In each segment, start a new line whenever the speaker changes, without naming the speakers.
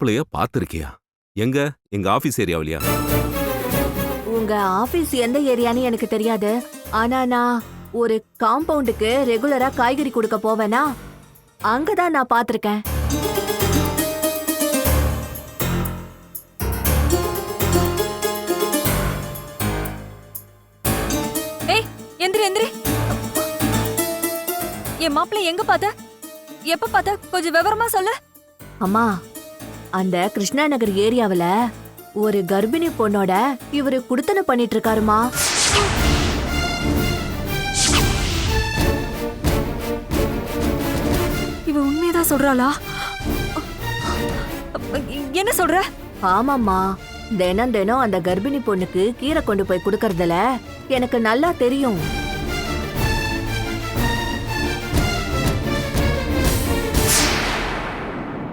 மாப்பிளைய பாத்திருக்கியா எங்க? எங்க ஆபீஸ் ஏரியாவிலயா?
உங்க ஆபீஸ் எந்த ஏரியான்னு எனக்கு தெரியாது. ஆனா நான் ஒரு காம்பவுண்டுக்கு ரெகுலரா காய்கறி கொடுக்க போவேனா? அங்கதான் நான் பாத்திருக்கேன்
ஏய் எந்திரி எந்திரி. என் மாப்பிள்ளை எங்க பார்த்த? எப்ப பார்த்த? கொஞ்சம் விவரமா சொல்லு.
அம்மா அந்த கிருஷ்ணா நகர் ஏரியாவுல ஒரு கர்ப்பிணி பொண்ணோட இவரு குடுத்தன பண்ணிட்டு இருக்காருமா
இவ உண்மையதான் சொல்றாளா? என்ன சொல்ற?
ஆமாம்மா. தினம் தினம் அந்த கர்ப்பிணி பொண்ணுக்கு கீரை கொண்டு போய் கொடுக்கறதுல எனக்கு நல்லா தெரியும்.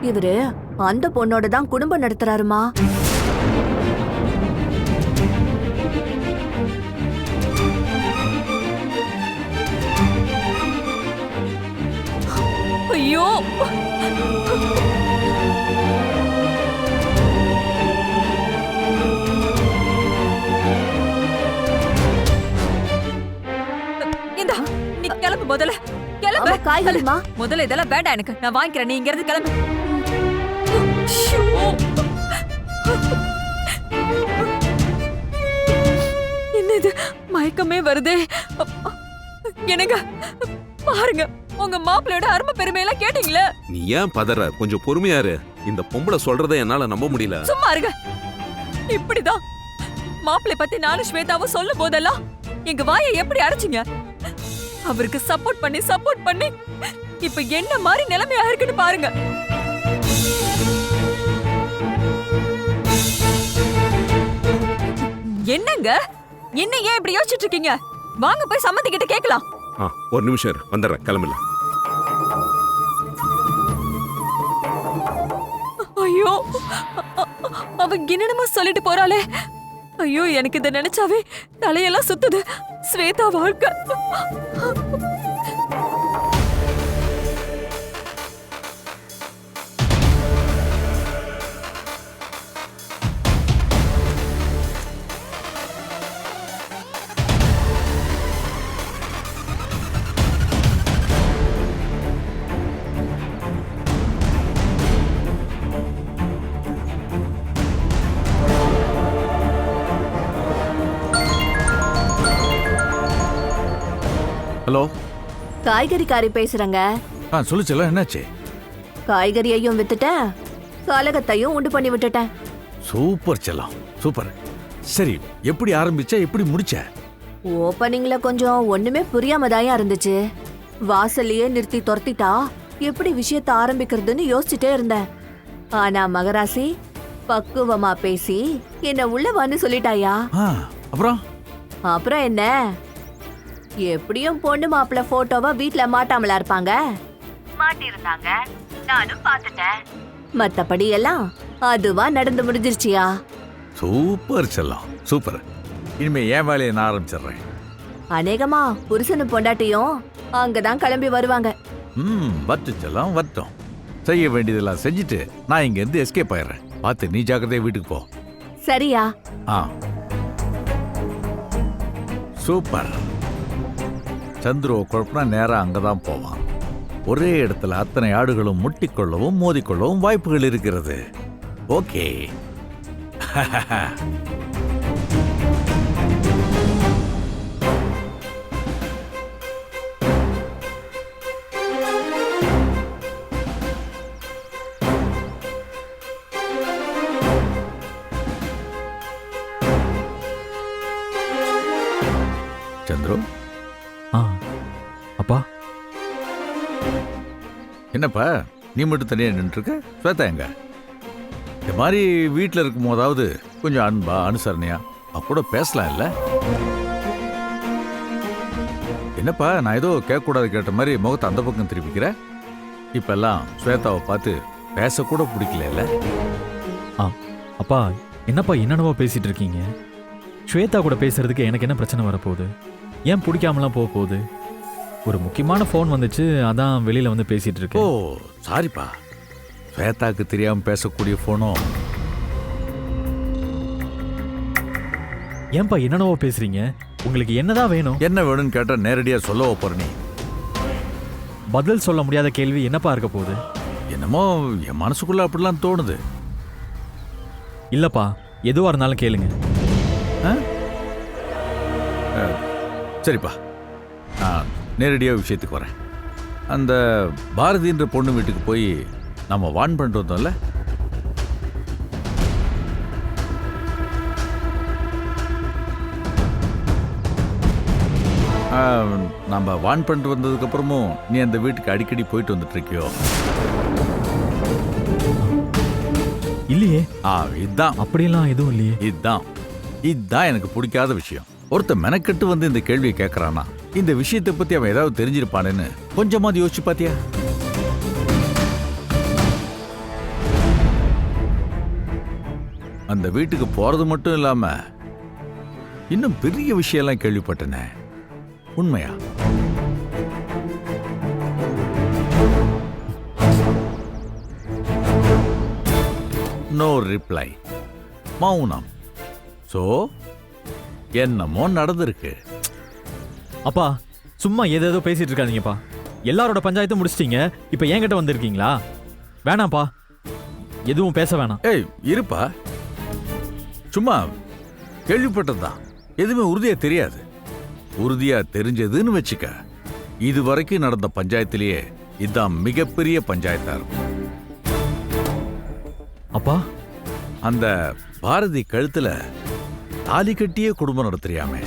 இவரு அந்த பொண்ணோட தான் குடும்பம் நடத்துறாருமா?
ஐயோ! இந்தா நீ கிளம்பு முதல்ல. கிளம்பு.
காய்கறிமா
முதல்ல இதெல்லாம் வேண்டாம் எனக்கு. நான் வாங்கிக்கிறேன். நீ இங்க இருந்து கிளம்பு. மயக்கமே வருதே. என்னங்க? பாருங்க உங்க மாப்பிள்ளையோட அருமை பெருமையெல்லாம் கேட்டீங்களே?
நீ ஏன் பதற? கொஞ்சம் பொறுமையா இரு. இந்த பொம்பளை சொல்றதை என்னால நம்ப முடியல.
சும்மா இருங்க. இப்படிதான். மாப்பிள்ளை பத்தி நானும் ஸ்வேதாவும் சொல்லும் போதெல்லாம் எங்க வாயை எப்படி அடைச்சிங்க? அவருக்கு சப்போர்ட் பண்ணி சப்போர்ட் பண்ணி இப்ப என்ன மாதிரி நிலைமையா இருக்குன்னு பாருங்க. என்னங்க? என்ன ஏன் இப்படி யோசிச்சுட்டு இருக்கீங்க? வாங்க போய் சம்மந்தி கிட்ட கேட்கலாம்.
ஆ ஒரு நிமிஷம் இரு வந்துடுறேன் கிளம்பல
ஐயோ அ- அ- அவ என்னென்னமோ சொல்லிட்டு போறாளே. ஐயோ எனக்கு இதை நினைச்சாவே தலையெல்லாம் சுத்துது. ஸ்வேதா வாழ்க்கை.
ஹலோ.
காய்கறிக்காரி பேசுறேங்க.
ஆ சொல்லுச்சல என்னாச்சு?
காய்கறியையும் வித்துட்டேன். கலகத்தையும் உண்டு பண்ணி விட்டுட்டேன்.
சூப்பர் செல்லம் சூப்பர். சரி எப்படி ஆரம்பிச்ச எப்படி முடிச்ச?
ஓப்பனிங்ல கொஞ்சம் ஒண்ணுமே புரியாம தாயா இருந்துச்சு. வாசல்லையே நிறுத்தி துரத்திட்டா எப்படி விஷயத்த ஆரம்பிக்கிறதுன்னு யோசிச்சுட்டே இருந்தேன். ஆனா மகராசி பக்குவமா பேசி என்ன உள்ள வந்து சொல்லிட்டாயா?
அப்புறம்?
அப்புறம் என்ன? எப்படியும் பொண்ணு மாப்பிள்ள போட்டோவா வீட்ல மாட்டாமலா இருப்பாங்க? மாட்டிருந்தாங்க நானும் பாத்துட்டேன் மத்தபடி எல்லாம் அதுவா நடந்து முடிஞ்சிருச்சியா?
சூப்பர் செல்லம். சூப்பர். இனிமே என் வேலையை நான் ஆரம்பிச்சிடுறேன்.
அநேகமா புருஷனும் பொண்டாட்டியும் அங்கதான் கிளம்பி வருவாங்க.
ம் வரட்டும் செல்லம் வரட்டும் செய்ய வேண்டியதெல்லாம் செஞ்சுட்டு நான் இங்கேருந்து எஸ்கேப் ஆயிடுறேன். பார்த்து நீ ஜாக்கிரதையா வீட்டுக்கு போ.
சரியா.
ஆ. சூப்பர். சந்துருவை குழப்பினா அங்கே தான் போவான். ஒரே இடத்துல அத்தனை ஆடுகளும் முட்டிக்கொள்ளவும் மோதிக்கொள்ளவும் வாய்ப்புகள் இருக்கிறது. ஓகே. என்னப்பா? நீ மட்டும் தனியா நின்றுருக்க ஸ்வேதா எங்க? இந்த மாதிரி வீட்டில் இருக்கும் போதாவது கொஞ்சம் அன்பா அனுசரணையா? அப்ப கூட பேசலாம் இல்ல? என்னப்பா நான் ஏதோ கேட்கக்கூடாது கேட்ட மாதிரி முகத்தை அந்த பக்கம் திருப்பிக்கிற? இப்பெல்லாம் ஸ்வேதாவை பார்த்து பேசக்கூட பிடிக்கல ஆ
அப்பா என்னப்பா என்னென்னவோ பேசிட்டு இருக்கீங்க ஸ்வேதா கூட பேசுறதுக்கு எனக்கு என்ன பிரச்சனை வரப்போகுது? ஏன் பிடிக்காமலாம் போக போகுது? ஒரு முக்கியமான ஃபோன் வந்துச்சு அதான் வெளியில வந்து பேசிட்டு
ஓ
இருக்கேன்
சாரிப்பா. ஸ்வேதாக்கு தெரியாம பேசக்கூடிய போனோ
ஏன்பா என்னென்னவோ பேசுறீங்க? உங்களுக்கு என்னதான் வேணும்?
என்ன வேணும்னு கேட்டா நேரடியா சொல்லவோ போற நீ.
பதில் சொல்ல முடியாத கேள்வி என்னப்பா இருக்க போகுது?
என்னமோ என் மனசுக்குள்ள அப்படிலாம் தோணுது.
இல்லப்பா எதுவா இருந்தாலும் கேளுங்க.
சரிப்பா. நான் நேரடியாக விஷயத்துக்கு வரேன். அந்த பாரதின்ற பொண்ணு வீட்டுக்கு போய் நம்ம வான் பண்ணிட்டு வந்தோம்ல? நம்ம வான் பண்ணிட்டு வந்ததுக்கு அப்புறமும் நீ அந்த வீட்டுக்கு அடிக்கடி போயிட்டு வந்துட்டு இருக்கியோ?
இல்லையே.
ஆ இதுதான்
அப்படியெல்லாம் எதுவும் இல்லையே.
இதுதான் இதுதான் எனக்கு பிடிக்காத விஷயம். ஒருத்த மெனக்கெட்டு வந்து இந்த கேள்வியை கேட்கறானா இந்த விஷயத்தை பத்தி அவன் ஏதாவது தெரிஞ்சிருப்பானேன்னு கொஞ்சமாவது யோசிச்சு பாத்தியா? அந்த வீட்டுக்கு போறது மட்டும் இல்லாம இன்னும் பெரிய விஷயம்லாம் கேள்விப்பட்டனே. உண்மையா? நோ ரிப்ளை மௌனம். சோ என்னமோ நடந்திருக்கு.
அப்பா சும்மா ஏதேதோ பேசிட்டு இருக்காதீங்கப்பா எல்லாரோட பஞ்சாயத்தும் முடிச்சிட்டீங்க இப்போ என்கிட்ட வந்திருக்கீங்களா? வேணாம்ப்பா. எதுவும் பேச வேணாம்.
ஏய் இருப்பா. சும்மா கேள்விப்பட்டதுதான். எதுவுமே உறுதியா தெரியாது. உறுதியா தெரிஞ்சதுன்னு வச்சுக்க. இது வரைக்கும் நடந்த பஞ்சாயத்திலேயே இதான் மிகப்பெரிய பஞ்சாயத்தா இருக்கும்.
அப்பா.
அந்த பாரதி கழுத்துல தாலி கட்டியே குடும்பம் நடத்துறியாமே.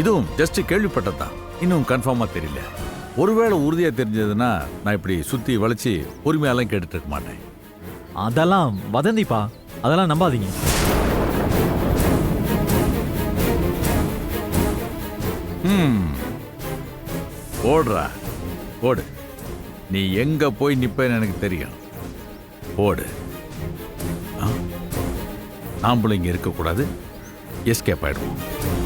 இதுவும் ஜஸ்ட் கேள்விப்பட்டதுதான் இன்னும் கன்ஃபார்மா தெரியல. ஒருவேளை உறுதியா தெரிஞ்சதுன்னா நான் இப்படி சுத்தி வளைச்சு பொறுமையாலாம் கேட்டுட்டு இருக்க மாட்டேன்.
அதெல்லாம் வதந்திப்பா. அதெல்லாம் நம்பாதீங்க.
ம். ஓடுறா ஓடு நீ எங்க போய் நிப்பேன்னு எனக்கு தெரியும். ஓடு ஆ? நாம்பளும் இங்க இருக்கக்கூடாது. எஸ்கேப் ஆயிடுவோம்.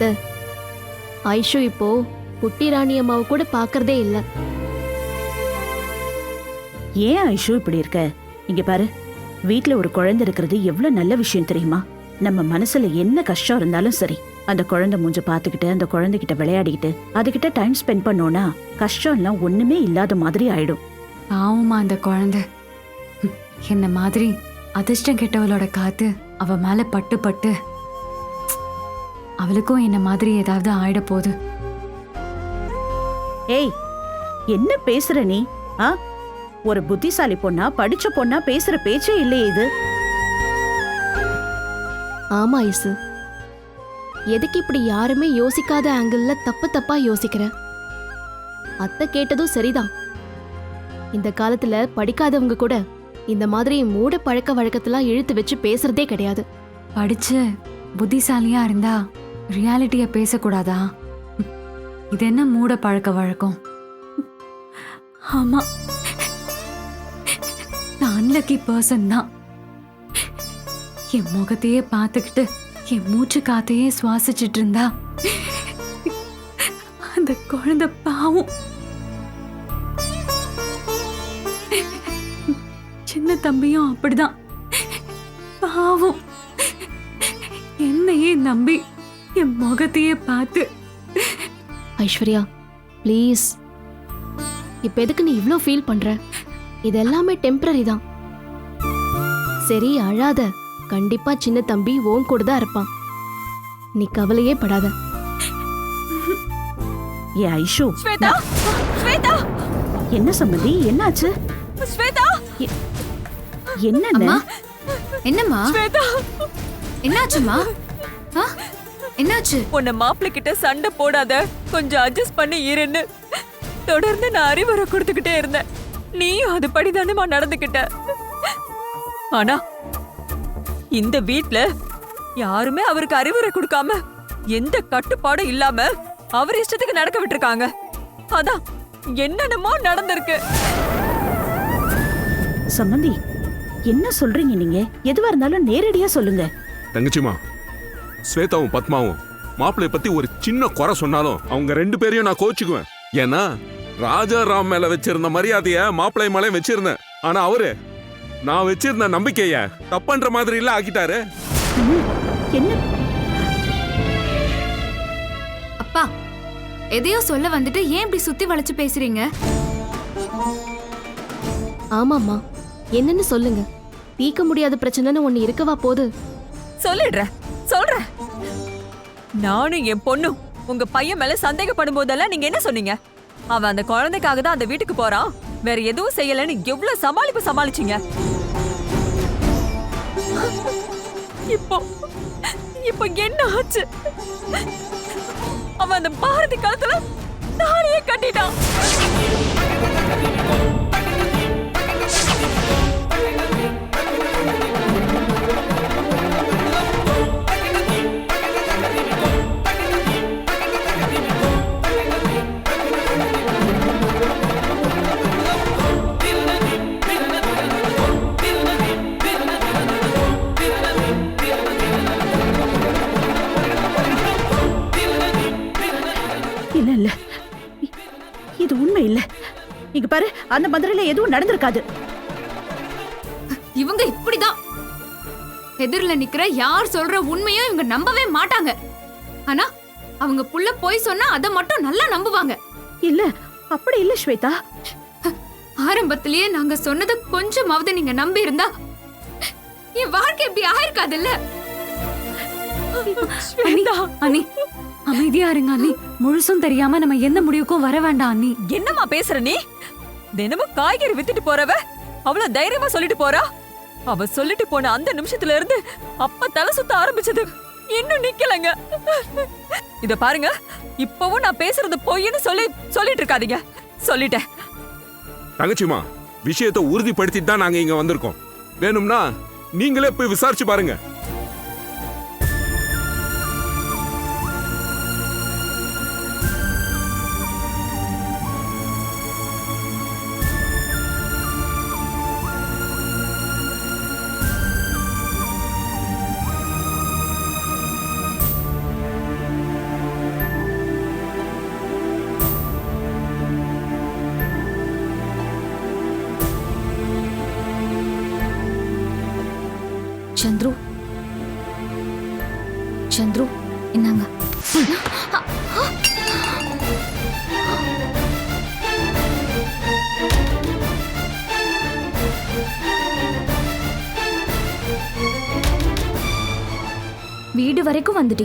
அத்தை ஐஷு இப்போ குட்டி ராணி அம்மாவை கூட பார்க்கறதே இல்ல.
ஏன் ஐஷு இப்படி இருக்க? இங்க பாரு வீட்ல ஒரு குழந்தை இருக்கிறது எவ்வளவு நல்ல விஷயம் தெரியுமா? நம்ம மனசுல என்ன கஷ்டம் இருந்தாலும் சரி அந்த குழந்தை மூஞ்ச பாத்துக்கிட்டு அந்த குழந்தைகிட்ட விளையாடிக்கிட்டு அதுகிட்ட டைம் ஸ்பெண்ட் பண்ணோம்னா கஷ்டம் எல்லாம் ஒண்ணுமே இல்லாத மாதிரி ஆயிடும்.
பாவமா அந்த குழந்தை. என்ன மாதிரி அதிர்ஷ்டம் கெட்டவளோட காத்து அவ மேல பட்டு பட்டு அவளுக்கும் என்ன மாதிரி ஏதாவது ஆயிட போகுது.
ஏய் என்ன பேசுற நீ? ஆ? ஒரு புத்திசாலி பொண்ணா படிச்ச பொண்ணா பேசுற பேச்சே இல்லையே இது.
ஆமா ஐசு. எதுக்கு இப்படி யாருமே யோசிக்காத ஆங்கிள் தப்பு தப்பா யோசிக்கிற? அத்தை கேட்டதும் சரிதான். இந்த காலத்துல படிக்காதவங்க கூட இந்த மாதிரி மூட பழக்க வழக்கத்தெல்லாம் இழுத்து வச்சு பேசுறதே கிடையாது.
படிச்சு புத்திசாலியா இருந்தா ரியாலிட்டிய பேசக்கூடாதா? இது என்ன மூட பழக்க வழக்கம்? ஆமா. நான் அன்லக்கி பர்சன் தான். என் முகத்தையே பார்த்துக்கிட்டு என் மூச்சு காத்தையே சுவாசிச்சிட்டு இருந்தா அந்த குழந்தை பாவம். சின்ன தம்பியும் அப்படிதான். பாவம். என்னையே நம்பி என் முகத்தையே பார்த்து.
ஐஸ்வர்யா ப்ளீஸ் இப்ப எதுக்கு நீ இவ்ளோ ஃபீல் பண்ற? இது எல்லாமே டெம்பரரி தான். சரி அழாத. கண்டிப்பா சின்ன தம்பி உன் கூட தான் இருப்பான். நீ கவலையே படாத.
ஏ ஐஷு.
ஸ்வேதா ஸ்வேதா.
என்ன சம்மதி என்னாச்சு?
ஸ்வேதா.
என்ன
என்னம்மா?
ஸ்வேதா.
என்னாச்சுமா என்னாச்சு?
உன்னை மாப்பிள்ளை கிட்ட சண்டை போடாத. கொஞ்சம் அட்ஜஸ்ட் பண்ணி இருன்னு. தொடர்ந்து நான் அறிவுரை கொடுத்துக்கிட்டே இருந்தேன். நீயும் அது படிதானமா நடந்துக்கிட்ட? ஆனா இந்த வீட்ல யாருமே அவருக்கு அறிவுரை கொடுக்காம எந்த கட்டுப்பாடும் இல்லாம அவர் இஷ்டத்துக்கு நடக்க விட்டுருக்காங்க. அதான் என்னென்னமோ நடந்திருக்கு.
சம்மந்தி என்ன சொல்றீங்க நீங்க? எதுவா இருந்தாலும் நேரடியா சொல்லுங்க.
தங்கச்சிமா ஸ்வேதாவும் பத்மாவும் மாப்பிள்ளைய பத்தி ஒரு சின்ன குறை சொன்னாலும் அவங்க ரெண்டு பேரையும் நான் கோச்சுக்குவேன். ஏன்னா ராஜா ராம் மேல வச்சிருந்த மரியாதைய மாப்பிள்ளை மேலே வச்சிருந்தேன். ஆனா அவரு நான் வச்சிருந்த நம்பிக்கைய தப்பன்ற மாதிரி இல்ல ஆக்கிட்டாரு.
அப்பா எதையோ சொல்ல வந்துட்டு ஏன் இப்படி சுத்தி வளைச்சு பேசுறீங்க?
ஆமாம்மா. என்னன்னு சொல்லுங்க. தீர்க்க முடியாத பிரச்சனைன்னு ஒண்ணு இருக்கவா போது?
சொல்லிடுறேன். சொல்றேன். நானும் என் பொண்ணும் உங்க பையன் மேல சந்தேகப்படும் போதெல்லாம் நீங்க என்ன சொன்னீங்க? அவன் அந்த குழந்தைக்காக தான் அந்த வீட்டுக்கு போறான். வேற எதுவும் செய்யலன்னு எவ்வளவு சமாளிப்பு சமாளிச்சீங்க? இப்போ இப்போ என்ன ஆச்சு? அவன் அந்த பாரதி காலத்துல தாலியே கட்டிட்டான்.
எதுவும் நடந்திருக்காது.
இவங்க இப்படிதான். எதிரில நிக்கிற யார் சொல்ற உண்மையும் இவங்க நம்பவே மாட்டாங்க. ஆனா அவங்க புள்ள போய் சொன்னா அதை மட்டும் நல்லா நம்புவாங்க.
இல்ல அப்படி இல்ல ஸ்வேதா.
ஆரம்பத்திலேயே நாங்க சொன்னது கொஞ்சமாவது நீங்க நம்பி இருந்தா என் வாழ்க்கை இப்படி ஆயிருக்காதுல்ல?
அண்ணி அமைதியா இருங்க அண்ணி. முழுசும் தெரியாம நம்ம எந்த முடிவுக்கும் வர வேண்டாம் அண்ணி.
என்னம்மா பேசுற நீ? தினமும் காய்கறி வித்துட்டு போறவ? அவ்வளவு தைரியமா சொல்லிட்டு போறா? அவ சொல்லிட்டு போன அந்த நிமிஷத்துல இருந்து அப்ப தலை சுத்த ஆரம்பிச்சது. இன்னும் நிக்கலங்க. இத பாருங்க. இப்பவும் நான் பேசுறது பொய்ன்னு சொல்லி சொல்லிட்டு இருக்காதீங்க. சொல்லிட்டேன்.
தங்கச்சிமா விஷயத்தை உறுதிப்படுத்திட்டு தான் நாங்க இங்க வந்திருக்கோம். வேணும்னா நீங்களே போய் விசாரிச்சு பாருங்க.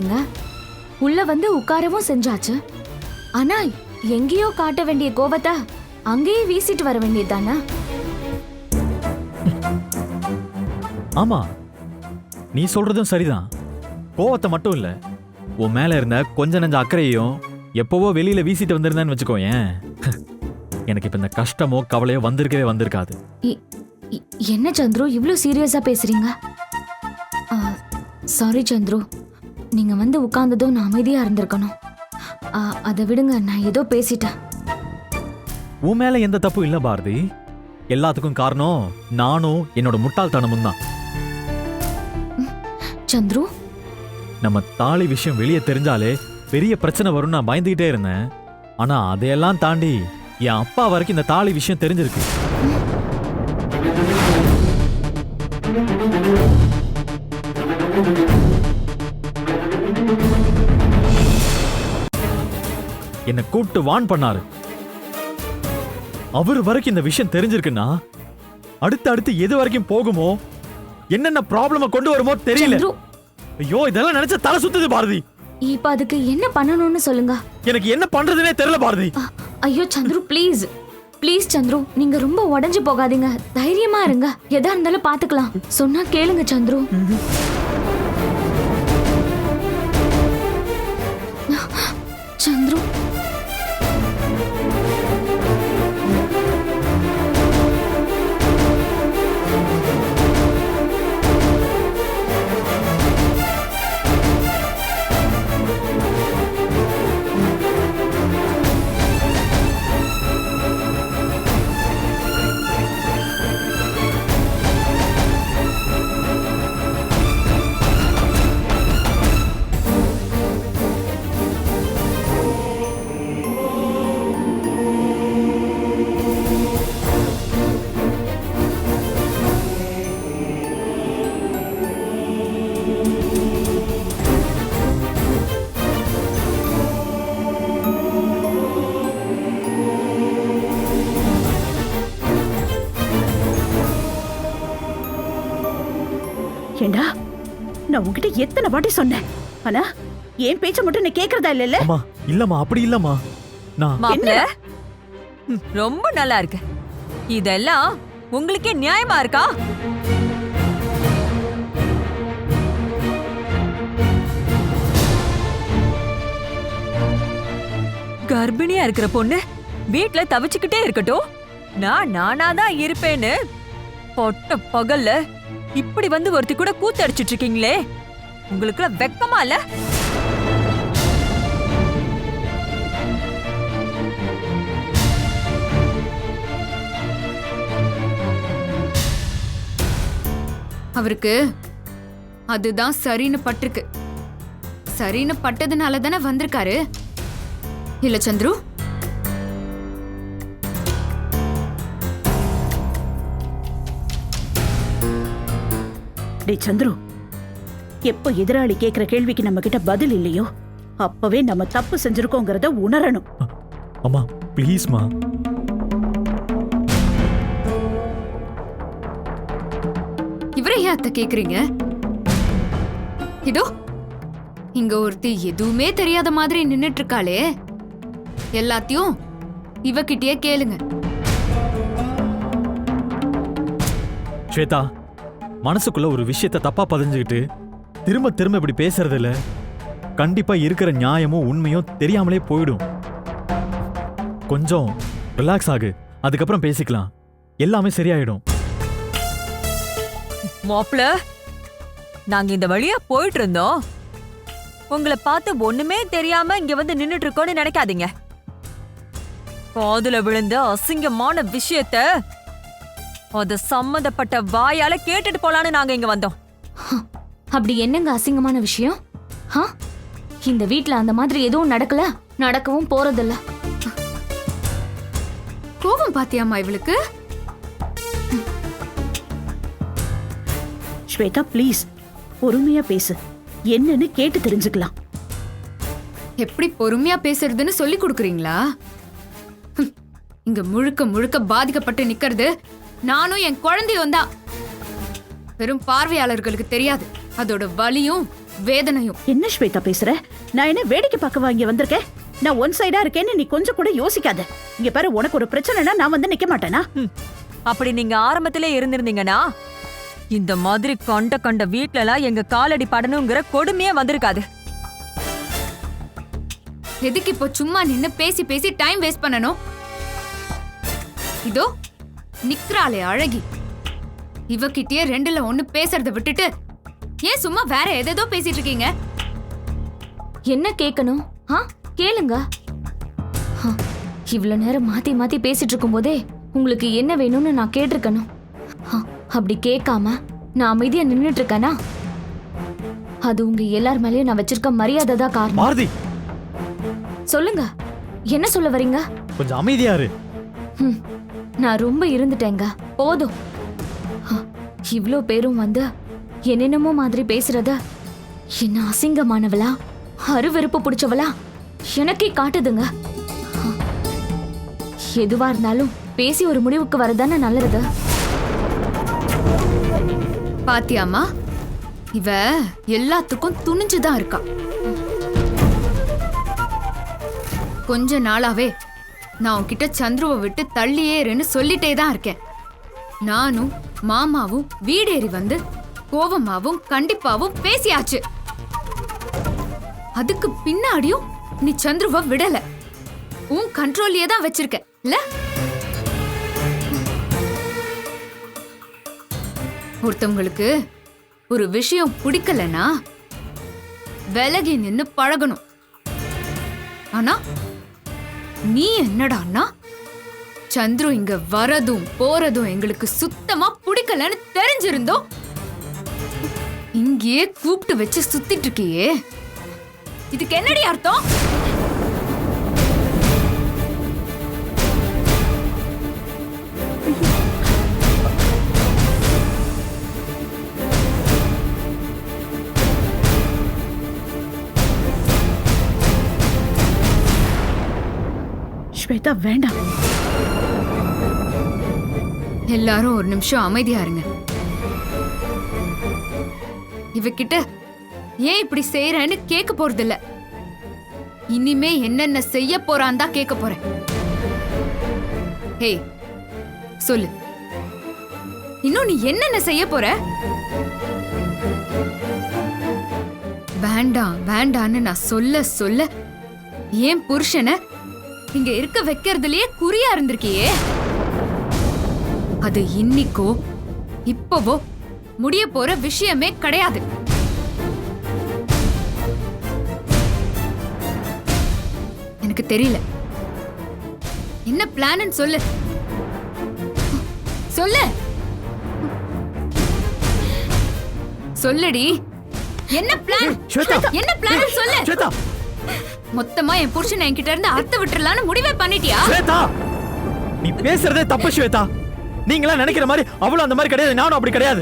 வந்துட்டீங்க உள்ள வந்து உட்காரவும் செஞ்சாச்சு. ஆனா எங்கேயோ காட்ட வேண்டிய கோவத்தை அங்கேயே வீசிட்டு வர வேண்டியது தானே
ஆமா நீ சொல்றதும் சரிதான். கோவத்தை மட்டும் இல்ல உன் மேல இருந்த கொஞ்ச நஞ்ச அக்கறையும் எப்பவோ வெளியில வீசிட்டு வந்திருந்தேன்னு வச்சுக்கோ ஏன்? எனக்கு இப்ப இந்த கஷ்டமோ கவலையோ வந்திருக்கவே வந்திருக்காது.
என்ன சந்துரு இவ்வளோ சீரியஸா பேசுறீங்க? சாரி சந்துரு. நீங்க வந்து உட்கார்ந்ததும் நான் அமைதியா இருந்திருக்கணும். அதை விடுங்க நான் ஏதோ பேசிட்டேன்.
உன் மேல எந்த தப்பும் இல்ல பாரதி. எல்லாத்துக்கும் காரணம் நானும் என்னோட முட்டாள்தனமும் தான்.
சந்துரு?
நம்ம தாலி விஷயம் வெளியே தெரிஞ்சாலே பெரிய பிரச்சனை வரும்னு நான் பயந்துகிட்டே இருந்தேன். ஆனா அதையெல்லாம் தாண்டி என் அப்பா வரைக்கும் இந்த தாலி விஷயம் தெரிஞ்சிருக்கு. என்னை கூப்பிட்டு வான் பண்ணாரு. அவர் வரைக்கும் இந்த விஷயம் தெரிஞ்சிருக்குன்னா அடுத்து அடுத்து எது வரைக்கும் போகுமோ என்னென்ன ப்ராப்ளம கொண்டு வருமோ தெரியல.
சந்துரு.
ஐயோ இதெல்லாம் நினைச்ச தலை சுத்துது பாரதி.
இப்ப அதுக்கு என்ன பண்ணணும்னு சொல்லுங்க.
எனக்கு என்ன பண்றதுனே தெரியல பாரதி.
ஐயோ சந்துரு ப்ளீஸ் ப்ளீஸ் சந்துரு நீங்க ரொம்ப உடைஞ்சு போகாதீங்க. தைரியமா இருங்க. எதா இருந்தாலும் பாத்துக்கலாம். சொன்னா கேளுங்க சந்துரு. சந்துரு
நான் உன்கிட்ட எத்தனை வாட்டி சொன்னேன்? ஆனா என் பேச்ச மட்டும் நீ கேக்குறதா இல்லல்ல?
அம்மா இல்லம்மா அப்படி இல்லம்மா. நான்
மாப்பிள ம், ரொம்ப நல்லா இருக்கு. இதெல்லாம் உங்களுக்கே நியாயமா இருக்கா? கர்ப்பிணியா இருக்கிற பொண்ணு வீட்ல தவிச்சுக்கிட்டே இருக்கட்டும். நான் நானா தான் இருப்பேன்னு பொட்ட பகல்ல இப்படி வந்து ஒருத்தி கூட கூத்தடிச்சிட்டு இருக்கீங்களே உங்களுக்கு வெக்கமா இல்ல?
அவருக்கு அதுதான் சரின்னு பட்டிருக்கு. சரின்னு பட்டதுனால தானே வந்திருக்காரு? இல்ல சந்துரு?
டேய் சந்துரு. எப்போ எதிராளி கேக்குற கேள்விக்கு நம்ம கிட்ட பதில் இல்லையோ அப்பவே நம்ம தப்பு செஞ்சிருக்கோங்கிறத உணரணும்.
அம்மா ப்ளீஸ்மா.
இவரை ஏன் அத்தை கேக்குறீங்க? இதோ இங்க ஒருத்தி எதுவுமே தெரியாத மாதிரி நின்னுட்டு இருக்காளே எல்லாத்தையும் இவகிட்டயே கேளுங்க.
ஸ்வேதா மனசுக்குள்ள ஒரு விஷயத்த தப்பா பதிஞ்சுக்கிட்டு திரும்ப திரும்ப இப்படி பேசுறதுல கண்டிப்பா இருக்கிற நியாயமும் உண்மையும் தெரியாமலே போயிடும். கொஞ்சம் ரிலாக்ஸ் ஆகு. அதுக்கப்புறம் பேசிக்கலாம். எல்லாமே சரியாயிடும்.
மாப்ள நாங்க இந்த வழியா போயிட்டு இருந்தோம் உங்களை பார்த்து ஒண்ணுமே தெரியாம இங்க வந்து நின்னுட்டு இருக்கோம்னு நினைக்காதீங்க. காதுல விழுந்த அசிங்கமான விஷயத்த அது சம்மந்தப்பட்ட வாயால கேட்டுட்டு போலான்னு நாங்க இங்க வந்தோம்.
அப்படி என்னங்க அசிங்கமான விஷயம்? இந்த வீட்ல அந்த மாதிரி எதுவும் நடக்கல? நடக்கவும் போறதில்ல. கோபம் பாத்தியாமா இவளுக்கு?
ஸ்வேதா ப்ளீஸ் பொறுமையா பேசு. என்னன்னு கேட்டு தெரிஞ்சுக்கலாம்.
எப்படி பொறுமையா பேசுறதுன்னு சொல்லி கொடுக்குறீங்களா? இங்க முழுக்க முழுக்க பாதிக்கப்பட்டு நிக்கிறது நானும் என் குழந்தையும் தான். வெறும் பார்வையாளர்களுக்கு தெரியாது. அதோட வலியும் வேதனையும்.
என்ன ஸ்வேதா பேசுற? நான் என்ன வேடிக்கை பார்க்க இங்க வந்திருக்கேன்? நான் ஒன் சைடா இருக்கேன்னு நீ கொஞ்சம் கூட யோசிக்காத. இங்க பாரு உனக்கு ஒரு பிரச்சனைனா நான் வந்து நிக்க மாட்டேனா?
அப்படி நீங்க ஆரம்பத்திலே இருந்திருந்தீங்கன்னா இந்த மாதிரி கண்ட கண்ட வீட்ல எல்லாம் எங்க காலடி படணுங்கிற கொடுமையே வந்திருக்காது.
எதுக்கு இப்போ சும்மா நின்னு பேசி பேசி டைம் வேஸ்ட் பண்ணணும்? இதோ நிக்கிறாளே அழகி. இவகிட்டயே ரெண்டுல ஒண்ணு பேசுறத விட்டுட்டு ஏன் சும்மா வேற எதேதோ பேசிட்டு இருக்கீங்க? என்ன கேட்கணும் ஆ கேளுங்க. இவ்வளவு நேரம் மாத்தி மாத்தி பேசிட்டு இருக்கும்போதே உங்களுக்கு என்ன வேணும்னு நான் கேட்டிருக்கணும். ஆ, அப்படி கேட்காம நான் அமைதியா நின்னுட்டு இருக்கேனா? அது உங்க எல்லார் மேலயும் நான் வச்சிருக்க மரியாதை தான் காரணம்.
மாருதி!
சொல்லுங்க. என்ன சொல்ல வரீங்க?
கொஞ்சம் அமைதியா இரு.
ஹம், நான் ரொம்ப இருந்துட்டேங்க. போதும். இவ்வளோ பேரும் வந்து என்னென்னமோ மாதிரி பேசுறத என்ன அசிங்கமானவளா? அருவெருப்பு பிடிச்சவளா? எனக்கே காட்டுதுங்க. ஹ, எதுவா இருந்தாலும் பேசி ஒரு முடிவுக்கு வரதானே நல்லது. பாத்தியாமா இவ எல்லாத்துக்கும் துணிஞ்சுதான் இருக்கா. கொஞ்ச நாளாவே நான் உன்கிட்ட சந்துருவை விட்டு தள்ளியே இருன்னு சொல்லிட்டே தான் இருக்கேன். நானும் மாமாவும் வீடேறி வந்து கோவமாவும் கண்டிப்பாவும் பேசியாச்சு. அதுக்கு பின்னாடியும் நீ சந்துருவ விடல. உன் கண்ட்ரோலையே தான் வச்சிருக்க இல்ல? ஒருத்தவங்களுக்கு ஒரு விஷயம் பிடிக்கலனா விலகி நின்னு பழகணும். ஆனா நீ என்னடான்னா சந்துரு இங்க வரதும் போறதும் எங்களுக்கு சுத்தமா பிடிக்கலன்னு தெரிஞ்சிருந்தோம். இங்கேயே கூப்பிட்டு வச்சு சுத்திட்டு இருக்கியே. இதுக்கு என்னடி அர்த்தம்?
ஸ்வேதா வேண்டாம்.
எல்லாரும் ஒரு நிமிஷம் அமைதியா இருங்க. இவகிட்ட ஏன் இப்படி செய்யறேன்னு கேட்க போறதில்ல. இனிமே என்னென்ன செய்ய போறான் தான் கேட்க போறேன். ஹே சொல்லு. இன்னும் நீ என்னென்ன செய்ய போற? வேண்டாம் வேண்டான்னு நான் சொல்ல சொல்ல ஏன் புருஷனை இங்க இருக்க வைக்கிறதுலயே குறியா இருந்திருக்கியே. அது இன்னிக்கோ இப்பவோ முடிய போற விஷயமே கிடையாது. எனக்கு தெரியல. என்ன பிளான் சொல்லு. சொல்லு. சொல்லுடி. என்ன பிளான்! என்ன பிளான்? சொல்லு. மொத்தமா என் புருஷன் என்கிட்ட இருந்து அறுத்து விட்டுறலான்னு முடிவே பண்ணிட்டியா?
ஸ்வேதா! நீ பேசுறதே தப்பு ஸ்வேதா. நீங்களா நினைக்கிற மாதிரி அவளும் அந்த மாதிரி கிடையாது நானும் அப்படி கிடையாது.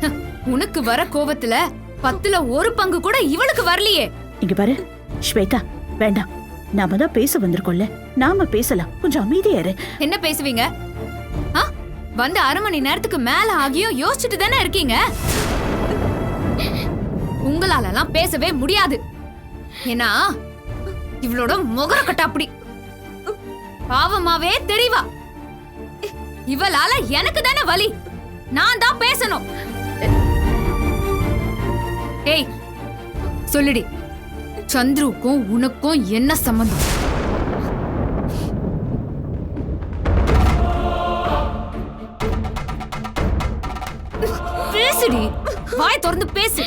உனக்கு வர கோவத்துல பத்துல ஒரு பங்கு கூட இவளுக்கு வரலையே.
இங்க பாரு ஸ்வேதா வேண்டாம். நாம தான் பேச வந்திருக்கோம்ல. நாம பேசலாம். கொஞ்சம் அமைதியா இரு.
என்ன பேசுவீங்க? ஆ? வந்து அரை மணி நேரத்துக்கு மேல ஆகியும் யோசிச்சுட்டு தானே இருக்கீங்க? உங்களாலலாம் பேசவே முடியாது. ஏன்னா இவளோட முகர அப்படி பாவமாவே தெரியவா இவளால எனக்கு தானே வலி. நான் தான் பேசணும். ஏய் சொல்லுடி. சந்துருக்கும் உனக்கும் என்ன சம்பந்தம்? பேசுடி. வாய் திறந்து பேசு.